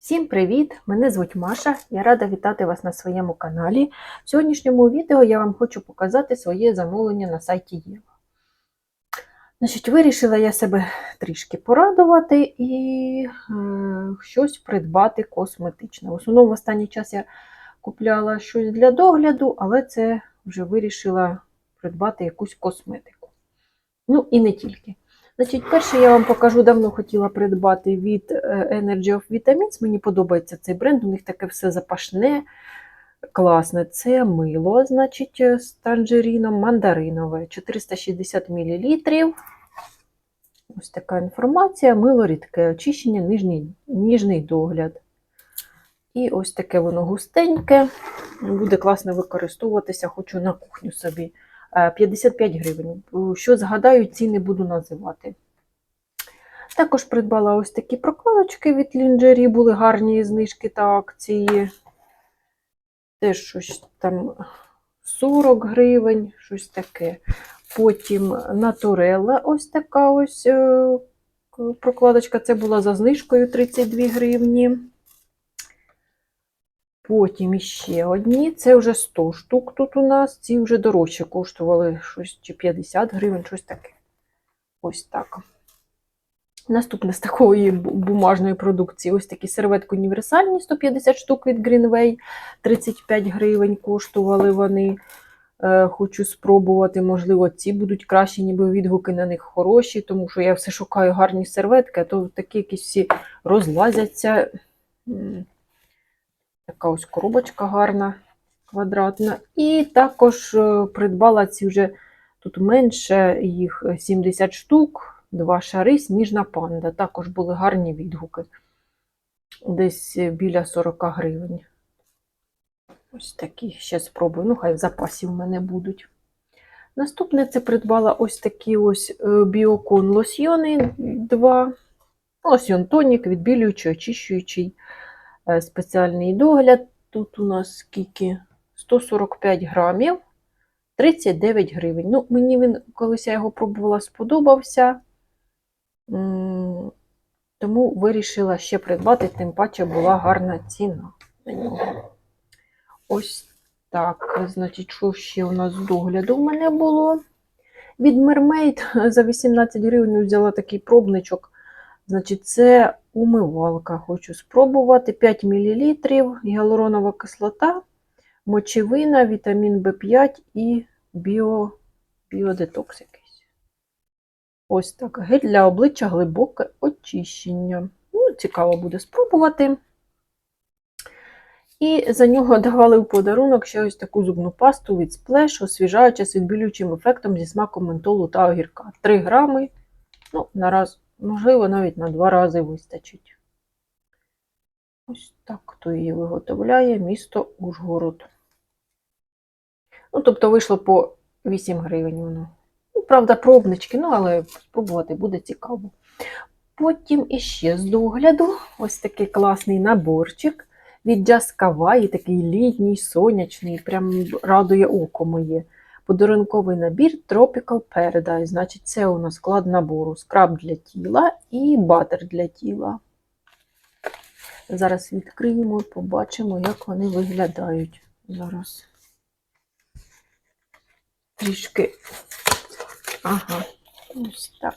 Всім привіт! Мене звуть Маша. Я рада вітати вас на своєму каналі. В сьогоднішньому відео я вам хочу показати своє замовлення на сайті Єва. Значить, вирішила я себе трішки порадувати і е, щось придбати косметичне. В основному в останній час я купляла щось для догляду, але це вже вирішила придбати якусь косметику. Ну і не тільки. Значить, перше я вам покажу, давно хотіла придбати від е, Energy of Vitamins. Мені подобається цей бренд, у них таке все запашне, класне. Це мило, значить, е, з танжеріном, мандаринове, 460 мл. Ось така інформація. Мило рідке, очищення, ніжний, ніжний догляд. І ось таке воно густеньке. Буде класно використовуватися, хочу на кухню собі. Е, 55 гривень. Що згадаю, ціни буду називати. Також придбала ось такі прокладочки від лінджері, були гарні знижки та акції. Теж щось там 40 гривень, щось таке. Потім натурела ось така ось е, прокладочка. Це була за знижкою 32 гривні. Потім іще одні. Це вже 100 штук тут у нас. Ці вже дорожче коштували щось чи 50 гривень, щось таке. Ось так. Наступне з такої бумажної продукції ось такі серветки універсальні 150 штук від Greenway, 35 гривень коштували вони. Е, Хочу спробувати, можливо, ці будуть кращі, ніби відгуки на них хороші, тому що я все шукаю гарні серветки, а то такі якісь всі розлазяться. Така ось коробочка гарна, квадратна. І також е, придбала ці вже тут менше, їх 70 штук, два шари, сніжна панда. Також були гарні відгуки. Десь біля 40 гривень. Ось такі ще спробую. Ну, хай в запасі в мене будуть. Наступне це придбала ось такі ось біокон лосьйони. Два. Лосьйон тонік, відбілюючий, очищуючий спеціальний догляд. Тут у нас скільки 145 грамів, 39 гривень. Ну, Мені він, колись я його пробувала, сподобався, тому вирішила ще придбати, тим паче була гарна ціна на нього. Ось так, значить, що ще у нас з догляду в мене було? Від Mermaid за 18 гривень взяла такий пробничок. Значить, це умивалка. Хочу спробувати 5 мл, гіалуронова кислота, мочевина, вітамін В5 і біо, біодетокс якийсь. Ось так. Гель для обличчя глибоке очищення. Ну, Цікаво буде спробувати. І за нього давали в подарунок ще ось таку зубну пасту від Splash, освіжаюча з відбілюючим ефектом зі смаком ментолу та огірка. 3 грами. Ну, нараз Можливо, навіть на два рази вистачить. Ось так хто її виготовляє, місто Ужгород. Ну, тобто, вийшло по 8 гривень воно. Ну, правда, пробнички, ну, але спробувати буде цікаво. Потім іще з догляду ось такий класний наборчик від Just Kawaii, такий літній, сонячний, прям радує око моє. Подарунковий набір Tropical Paradise. Значить, це у нас склад набору скраб для тіла і батер для тіла. Зараз відкриємо і побачимо, як вони виглядають. Зараз трішки. Ага, ось так.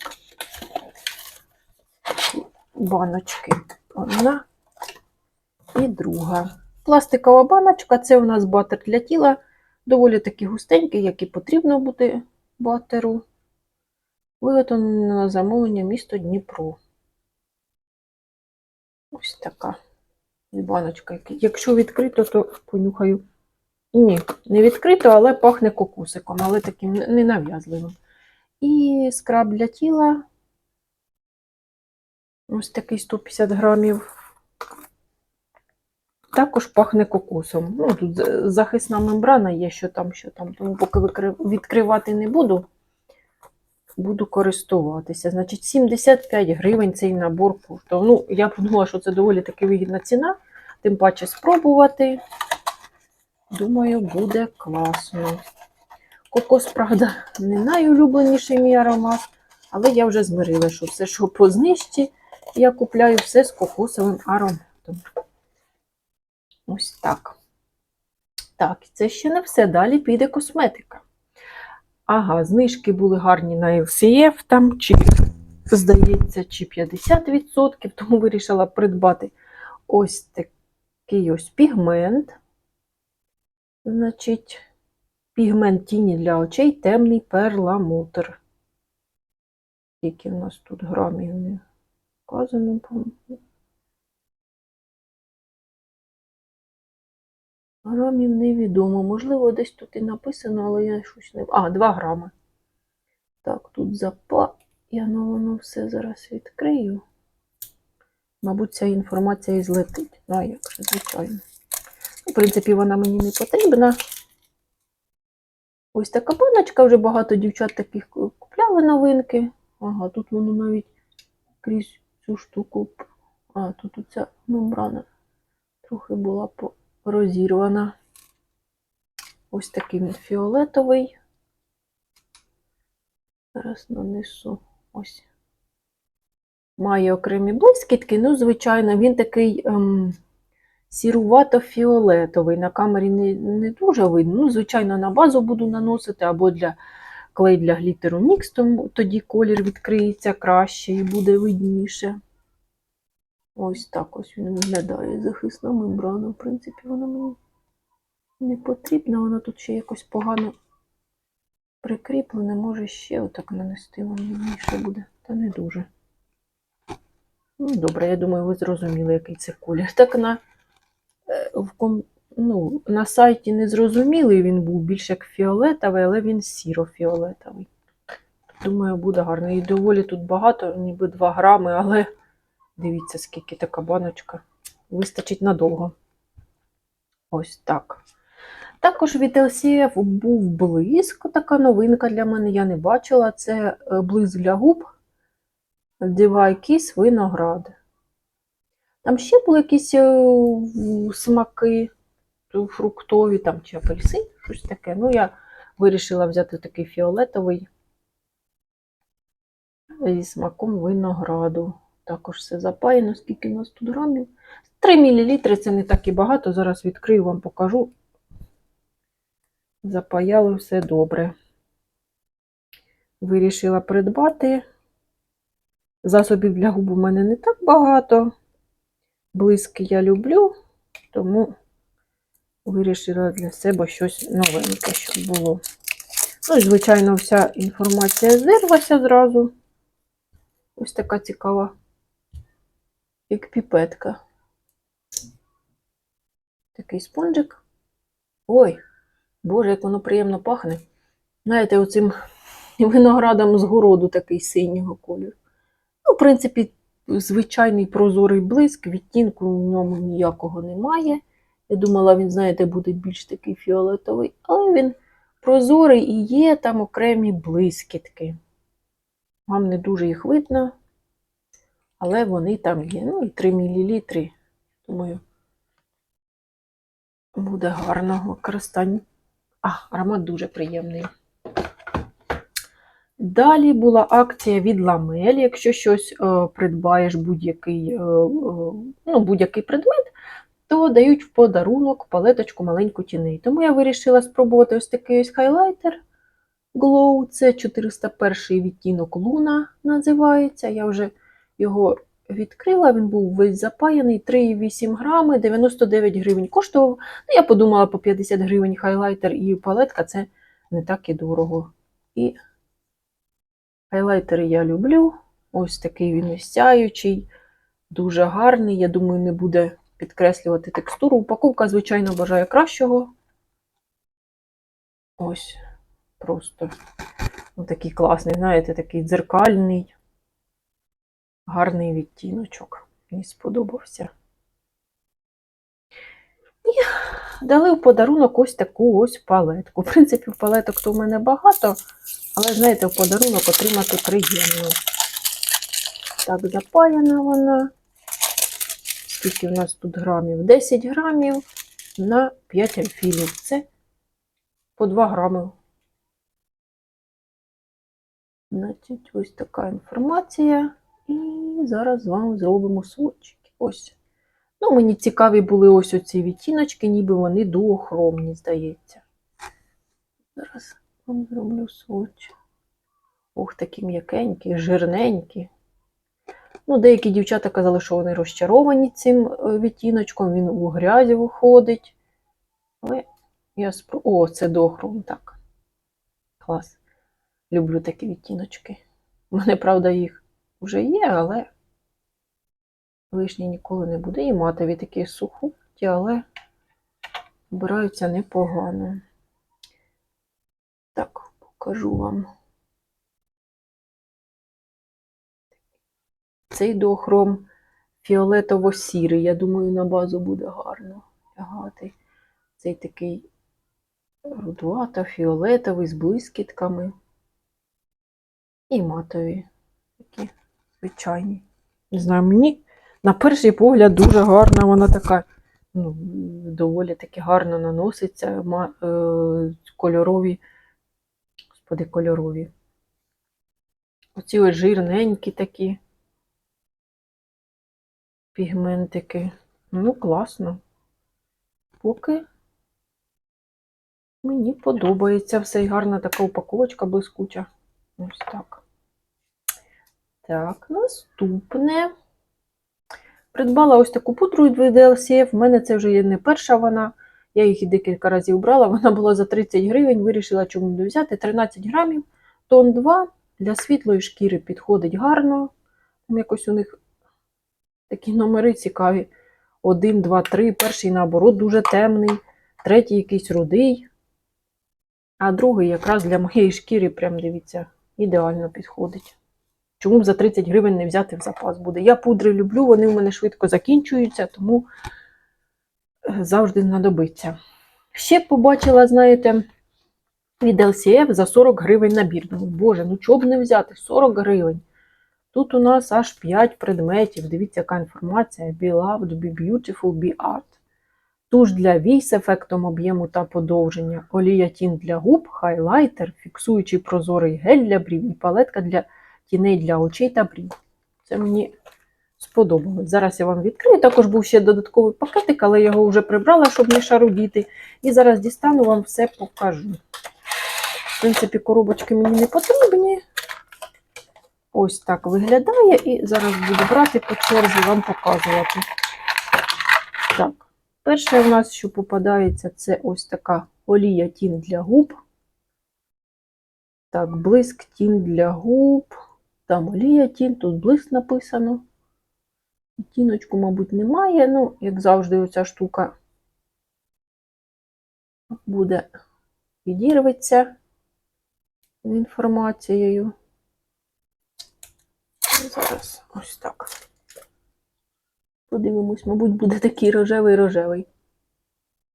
Баночки. Одна і друга. Пластикова баночка це у нас батер для тіла. Доволі таки густенький, як і потрібно бути батеру. Виготовлено на замовлення місто Дніпро. Ось така баночка. Якщо відкрито, то понюхаю. Ні, не відкрито, але пахне кокусиком, але таким ненав'язливим. І скраб для тіла. Ось такий 150 грамів. Також пахне кокосом. Ну, Тут захисна мембрана є, що там, що там. Тому поки відкривати не буду, буду користуватися. Значить, 75 гривень цей набор коштував. Ну, я подумала, що це доволі таки вигідна ціна. Тим паче спробувати. Думаю, буде класно. Кокос, правда, не найулюбленіший мій аромат, але я вже змирила, що все, що по знижці, я купляю все з кокосовим ароматом. Ось так. Так, це ще не все. Далі піде косметика. Ага, знижки були гарні на LCF, там, чи, здається, чи 50%, тому вирішила придбати ось такий ось пігмент. Значить, пігмент тіні для очей темний перламутр. Скільки в нас тут грамів не вказано, по-моєму. Грамів невідомо. Можливо, десь тут і написано, але я щось не. А, 2 грами. Так, тут запа. запаяно воно все зараз відкрию. Мабуть, ця інформація і злетить. Ну, а як же, звичайно. Ну, В принципі, вона мені не потрібна. Ось така баночка, вже багато дівчат таких купляли новинки. Ага, тут воно навіть крізь цю штуку. А, тут оця мембрана трохи була розірвана. Ось такий він фіолетовий. Зараз нанесу ось. Має окремі блискітки, ну, звичайно, він такий ем, сірувато-фіолетовий. На камері не, не дуже видно. Ну, звичайно, на базу буду наносити або для клей для глітеру NYX, тому тоді колір відкриється краще і буде видніше. Ось так ось він виглядає. Захисна мембрана. В принципі, вона мені не потрібна, вона тут ще якось погано прикріплена. Може ще отак нанести, воно видніше буде, та не дуже. Ну, добре, я думаю, ви зрозуміли, який це колір. Так на, е, в ком, ну, на сайті не зрозумілий, він був більш як фіолетовий, але він сіро-фіолетовий. Думаю, буде гарно. І доволі тут багато, ніби 2 грами, але дивіться, скільки така баночка. Вистачить надовго. Ось так. Також від LCF був блиск, така новинка для мене, я не бачила. Це е, блиск для губ. Кіс виноград. Там ще були якісь е, смаки фруктові там, чи апельсин, щось таке. Ну, я вирішила взяти такий фіолетовий зі смаком винограду. Також все запаяно, скільки у нас тут грамів. 3 мл це не так і багато. Зараз відкрию вам покажу. Запаяли все добре. Вирішила придбати. Засобів для губ у мене не так багато. Блиски я люблю, тому вирішила для себе щось новеньке, щоб було. Ну, і, звичайно, вся інформація здерлася зразу. Ось така цікава, як піпетка. Такий спонжик. Ой, боже, як воно приємно пахне. Знаєте, оцим виноградом з городу такий синього кольору. Ну, в принципі, звичайний прозорий блиск, відтінку в ньому ніякого немає. Я думала, він, знаєте, буде більш такий фіолетовий, але він прозорий і є там окремі блискітки. Вам не дуже їх видно, але вони там є. Ну, і 3 мл. Думаю, буде гарного використання. А, аромат дуже приємний. Далі була акція від Ламель. Якщо щось е, придбаєш будь-який е, е, ну, будь-який предмет, то дають в подарунок палеточку маленьку тіней. Тому я вирішила спробувати ось такий ось хайлайтер Glow. Це 401 відтінок Луна називається. Я вже його відкрила, він був весь запаяний, 3,8 грами, 99 гривень коштував. Ну, я подумала, по 50 гривень хайлайтер і палетка це не так і дорого. І Хайлайтери я люблю. Ось такий він сяючий, дуже гарний. Я думаю, не буде підкреслювати текстуру. Упаковка, звичайно, бажає кращого. Ось, просто ну, такий класний, знаєте, такий дзеркальний, гарний відтіночок. Мені сподобався. І дали в подарунок ось таку ось палетку. В принципі, палеток то в мене багато. Але, знаєте, в подарунок отримати приємно. Так, запаяна вона. Скільки в нас тут грамів? 10 грамів на 5 альфілів. Це по 2 грами. Значить, ось така інформація. І зараз з вами зробимо сводчики. Ось. Ну, мені цікаві були ось оці відтіночки, ніби вони дуохромні, здається. Зараз вам зроблю сводч. Ох, такі м'якенькі, жирненькі. Ну, деякі дівчата казали, що вони розчаровані цим е, відтіночком, він у грязі виходить. Але я спро... О, це дохром, так. Клас. Люблю такі відтіночки. У мене, правда, їх вже є, але лишні ніколи не буде. І матові такі сухуті, але обираються непогано. Так, покажу вам. Цей дохром фіолетово-сірий. Я думаю, на базу буде гарно лягати. Цей такий рудувато фіолетовий з блискітками. І матові такі звичайні. Не знаю, мені на перший погляд дуже гарна. Вона така, ну, доволі таки гарно наноситься. Е, кольорові, господи, кольорові. Оці ось жирненькі такі пігментики. Ну, класно. Поки мені подобається все і гарна така упаковочка блискуча. Ось так. Так, наступне. Придбала ось таку пудру від VDLCF. В мене це вже є не перша вона. Я їх і декілька разів брала. Вона була за 30 гривень. Вирішила, чому не взяти. 13 грамів, тон 2. Для світлої шкіри підходить гарно. Там якось у них такі номери цікаві. 1, 2, 3. Перший, наоборот, дуже темний, третій якийсь рудий. А другий якраз для моєї шкіри, прям дивіться, ідеально підходить. Чому б за 30 гривень не взяти в запас буде? Я пудри люблю, вони в мене швидко закінчуються, тому е, завжди знадобиться. Ще побачила, знаєте, від LCF за 40 гривень набір. Думаю, боже, ну чого б не взяти? 40 гривень. Тут у нас аж 5 предметів. Дивіться, яка інформація. Be loved, be beautiful, be art. Туш для вій з ефектом об'єму та подовження, олія тін для губ, хайлайтер, фіксуючий прозорий гель для брів і палетка для тіней для очей та брів. Це мені сподобалось. Зараз я вам відкрию. Також був ще додатковий пакетик, але я його вже прибрала, щоб не шарудіти. І зараз дістану вам все покажу. В принципі, коробочки мені не потрібні. Ось так виглядає, і зараз буду брати по черзі вам показувати. Так, перше в нас, що попадається, це ось така олія тін для губ. Так, блиск тін для губ. Там олія тін, тут блиск написано. Тіночку, мабуть, немає. Ну, як завжди, оця штука буде відірветься з інформацією. Зараз ось так. Подивимось, мабуть, буде такий рожевий-рожевий.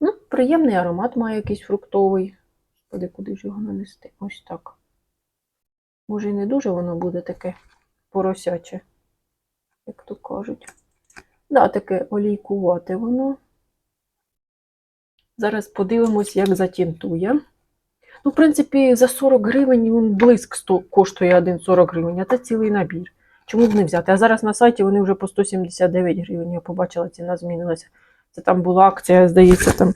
Ну, приємний аромат має якийсь фруктовий. Господи, куди ж його нанести? Ось так. Може, і не дуже воно буде таке поросяче, як то кажуть. Да, таке олійкувате воно. Зараз подивимось, як затінтує. Ну, в принципі, за 40 гривень він блиск сто- коштує 1,40 гривень, а це цілий набір. Чому б не взяти? А зараз на сайті вони вже по 179 гривень. Я побачила, ціна змінилася. Це там була акція, здається, там,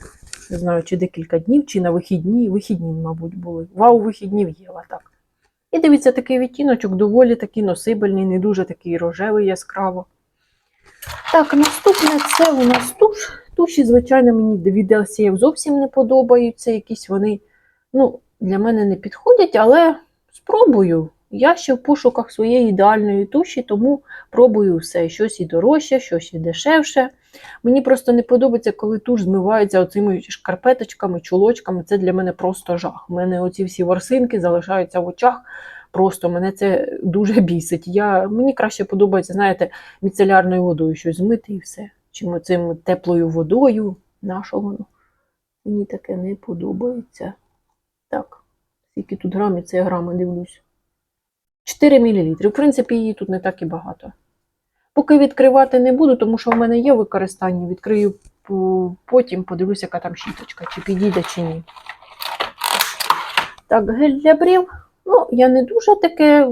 не знаю, чи декілька днів, чи на вихідні. Вихідні, мабуть, були. Вау, вихіднів Єва, так. І дивіться, такий відтіночок доволі такий носибельний, не дуже такий рожевий яскраво. Так, наступне це у нас туш. Туші, звичайно, мені від LCF зовсім не подобаються. Якісь вони ну, для мене не підходять, але спробую. Я ще в пошуках своєї ідеальної туші, тому пробую все. Щось і дорожче, щось і дешевше. Мені просто не подобається, коли туш змивається оцими шкарпеточками, чулочками. Це для мене просто жах. У мене оці всі ворсинки залишаються в очах. Просто мене це дуже бісить. Я, Мені краще подобається, знаєте, міцелярною водою щось змити і все. Чим оцим теплою водою. Нащо воно? Мені таке не подобається. Так, скільки тут грамів, це я грами дивлюсь. 4 мл. В принципі, її тут не так і багато. Поки відкривати не буду, тому що в мене є використання. Відкрию потім, подивлюся, яка там щіточка, чи підійде, чи ні. Так, гель для брів. Ну, я не дуже таке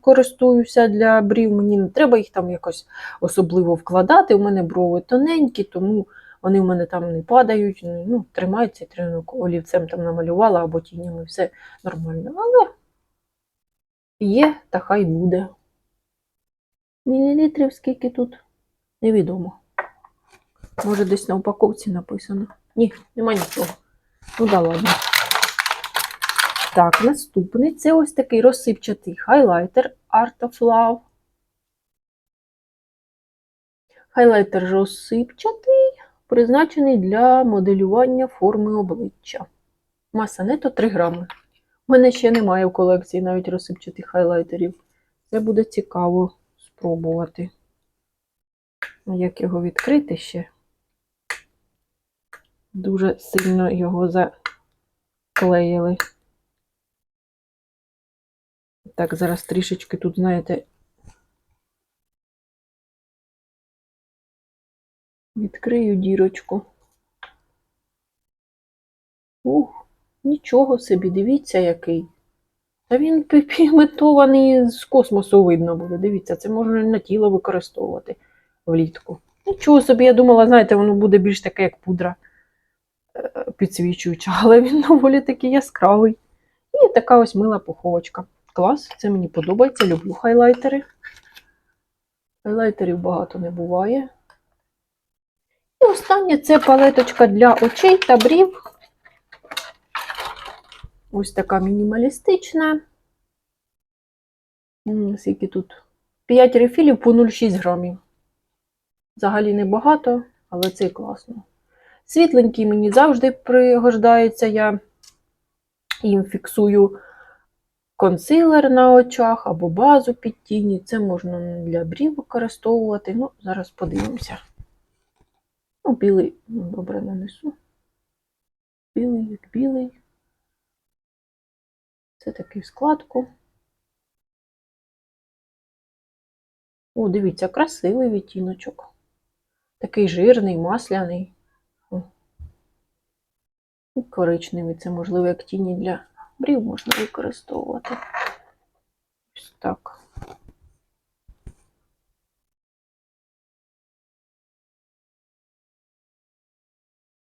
користуюся для брів, мені не треба їх там якось особливо вкладати. У мене брови тоненькі, тому вони в мене там не падають, ну, тримаються, тренок олівцем там намалювала або тінями, все нормально. Але є, та хай буде. Мілілітрів скільки тут? Невідомо. Може, десь на упаковці написано. Ні, нема нічого. Ну да ладно. Так, наступний це ось такий розсипчатий хайлайтер Art of Love. Хайлайтер розсипчатий, призначений для моделювання форми обличчя. Маса нето 3 грами. У мене ще немає в колекції навіть розсипчатих хайлайтерів. Це буде цікаво спробувати. Як його відкрити ще? Дуже сильно його заклеїли. Так, зараз трішечки тут, знаєте, відкрию дірочку. Ух, нічого собі, дивіться, який. Та він пі- пігментований з космосу видно буде. Дивіться, це можна на тіло використовувати влітку. Нічого собі, я думала, знаєте, воно буде більш таке, як пудра е, підсвічуюча, але він доволі таки яскравий. І така ось мила пуховочка. Клас, це мені подобається, люблю хайлайтери. Хайлайтерів багато не буває. І останнє це палеточка для очей та брів. Ось така мінімалістична. Скільки тут? 5 рефілів по 0,6 грамів. Взагалі небагато, але це класно. Світленький мені завжди пригождається. Я їм фіксую консилер на очах або базу під тіні. Це можна для брів використовувати. Ну, зараз подивимося. Ну, білий, добре нанесу. Білий, як білий. Це такий складку. О, дивіться, красивий відтіночок. Такий жирний, масляний. І коричневий. Це, можливо, як тіні для брів можна використовувати. Ось так.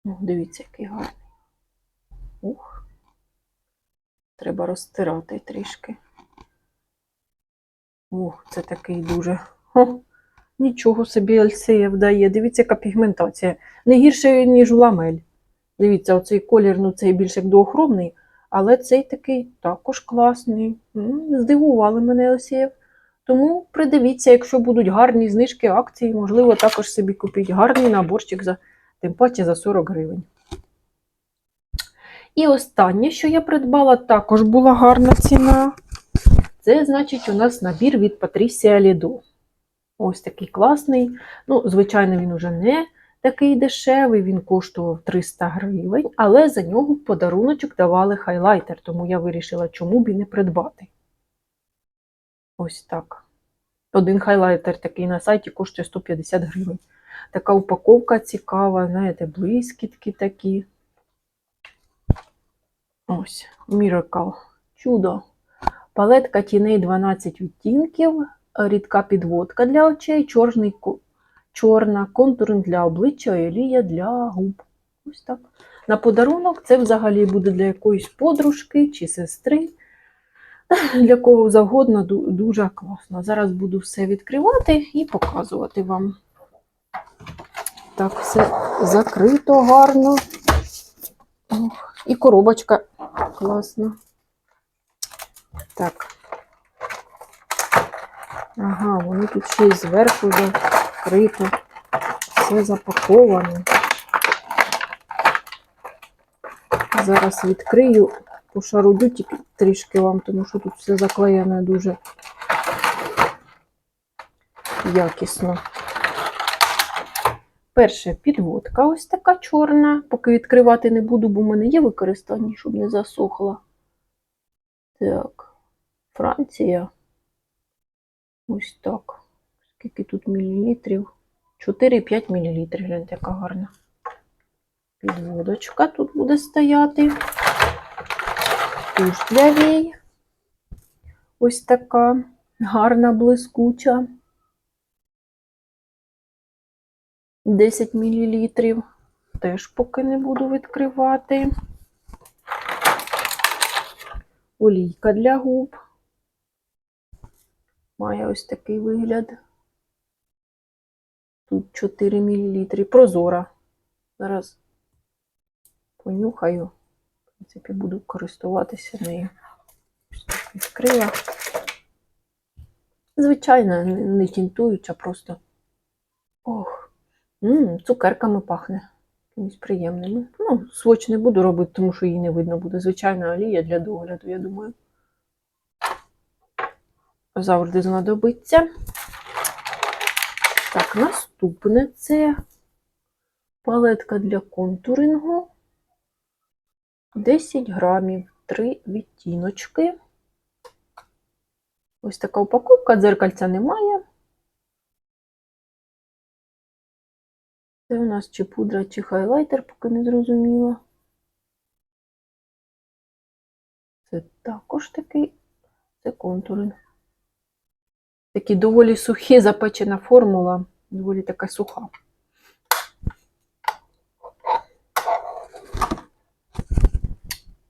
О, дивіться, який гарний. Ух. Треба розтирати трішки. Ух, це такий дуже. О, нічого собі Альсея вдає. Дивіться, яка пігментація. Не гірше, ніж у ламель. Дивіться, оцей колір, ну цей більш як доохромний, але цей такий також класний. Здивували мене Альсеєв. Тому придивіться, якщо будуть гарні знижки акції, можливо, також собі купіть гарний наборчик за тим паче за 40 гривень. І останнє, що я придбала, також була гарна ціна. Це, значить, у нас набір від Patricia Lido. Ось такий класний. Ну, звичайно, він уже не такий дешевий, він коштував 300 гривень, але за нього подаруночок давали хайлайтер, тому я вирішила, чому б і не придбати. Ось так. Один хайлайтер такий на сайті коштує 150 гривень. Така упаковка цікава, знаєте, блискітки такі. Ось, Miracle. Чудо. Палетка тіней 12 відтінків, рідка підводка для очей, чорний, чорна, контуринг для обличчя, і олія для губ. Ось так. На подарунок це взагалі буде для якоїсь подружки чи сестри. Для кого завгодно дуже класно. Зараз буду все відкривати і показувати вам. Так, все закрито гарно. Ох, і коробочка класна. Так. Ага, воно тут ще й зверху закрито. Все запаковано. Зараз відкрию, пошарудю тільки трішки вам, тому що тут все заклеєне дуже якісно. Перше підводка ось така чорна. Поки відкривати не буду, бо в мене є використання, щоб не засохла. Так, Франція. Ось так. Скільки тут мілілітрів? 4-5 мілілітрів. Гляньте, яка гарна. Підводочка тут буде стояти. Туш для вій. Ось така гарна, блискуча. 10 мл. Теж поки не буду відкривати. Олійка для губ. Має ось такий вигляд. Тут 4 мл. Прозора. Зараз понюхаю. В принципі, буду користуватися нею. Ось так відкрила. Звичайно, не- тінтуюча, просто. Ох, м цукерками пахне. Якимись приємними. Ну, своч не буду робити, тому що її не видно буде. Звичайна олія для догляду, я думаю. Завжди знадобиться. Так, наступне це палетка для контурингу. 10 грамів, 3 відтіночки. Ось така упаковка, дзеркальця немає. Це у нас чи пудра, чи хайлайтер, поки не зрозуміло. Це також такий, це контуринг. Такі доволі сухі, запечена формула, доволі така суха.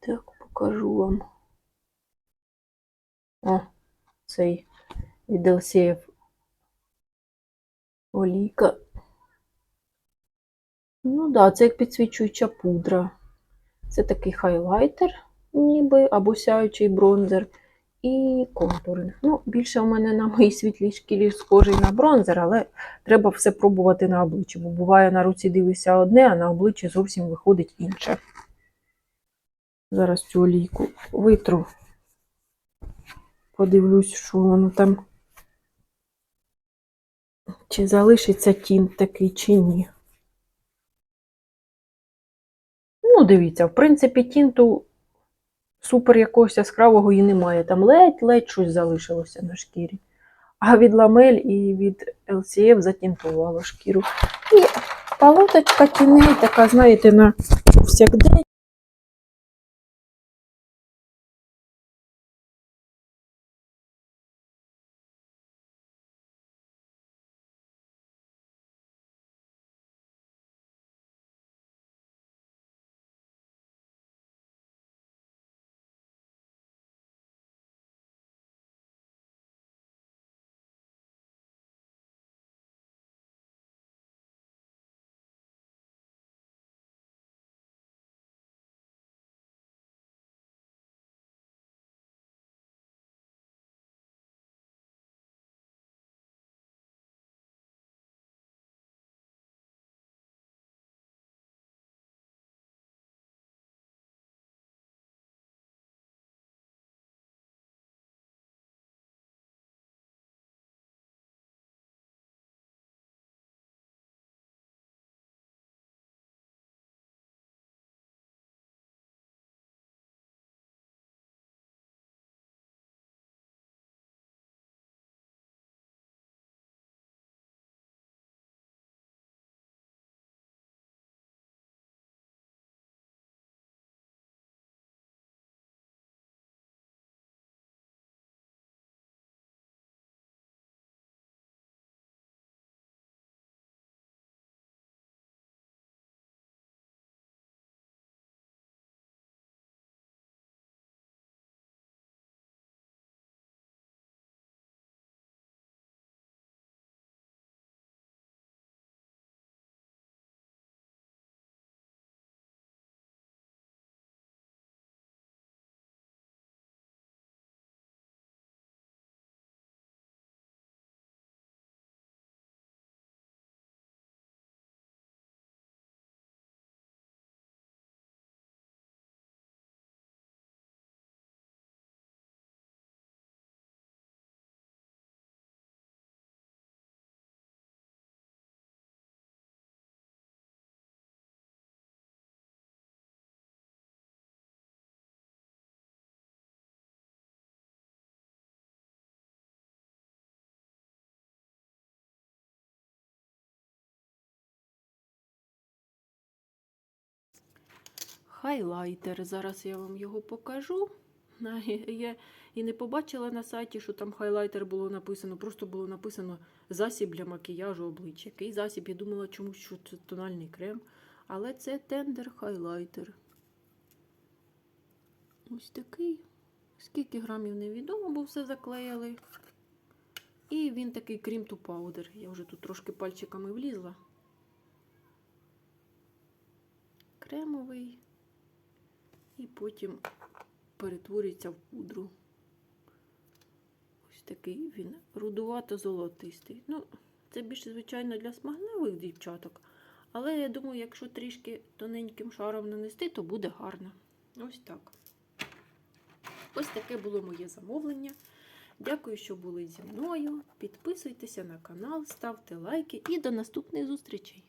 Так, покажу вам. О, цей від олійка. Ну так, да, це як підсвічуюча пудра. Це такий хайлайтер, ніби, або сяючий бронзер. І контуринг. Ну, більше у мене на моїй світлій шкірі схожий на бронзер, але треба все пробувати на обличчі, бо буває на руці дивишся одне, а на обличчі зовсім виходить інше. Зараз цю олійку витру. Подивлюсь, що воно там. Чи залишиться тінт такий, чи ні. Ну, дивіться, в принципі, тінту супер якогось яскравого і немає. Там ледь-ледь щось залишилося на шкірі. А від ламель і від LCF затінтувало шкіру. І палоточка тіней, така, знаєте, на всякдень. Хайлайтер. Зараз я вам його покажу. Я і не побачила на сайті, що там хайлайтер було написано, просто було написано засіб для макіяжу обличчя. Який засіб? Я думала, чомусь, що це тональний крем. Але це тендер хайлайтер. Ось такий. Скільки грамів невідомо, бо все заклеїли. І він такий крім ту паудер. Я вже тут трошки пальчиками влізла. Кремовий. І потім перетворюється в пудру. Ось такий він рудувато-золотистий. Ну, це більше, звичайно, для смаглявих дівчаток. Але я думаю, якщо трішки тоненьким шаром нанести, то буде гарно. Ось так. Ось таке було моє замовлення. Дякую, що були зі мною. Підписуйтеся на канал, ставте лайки і до наступних зустрічей!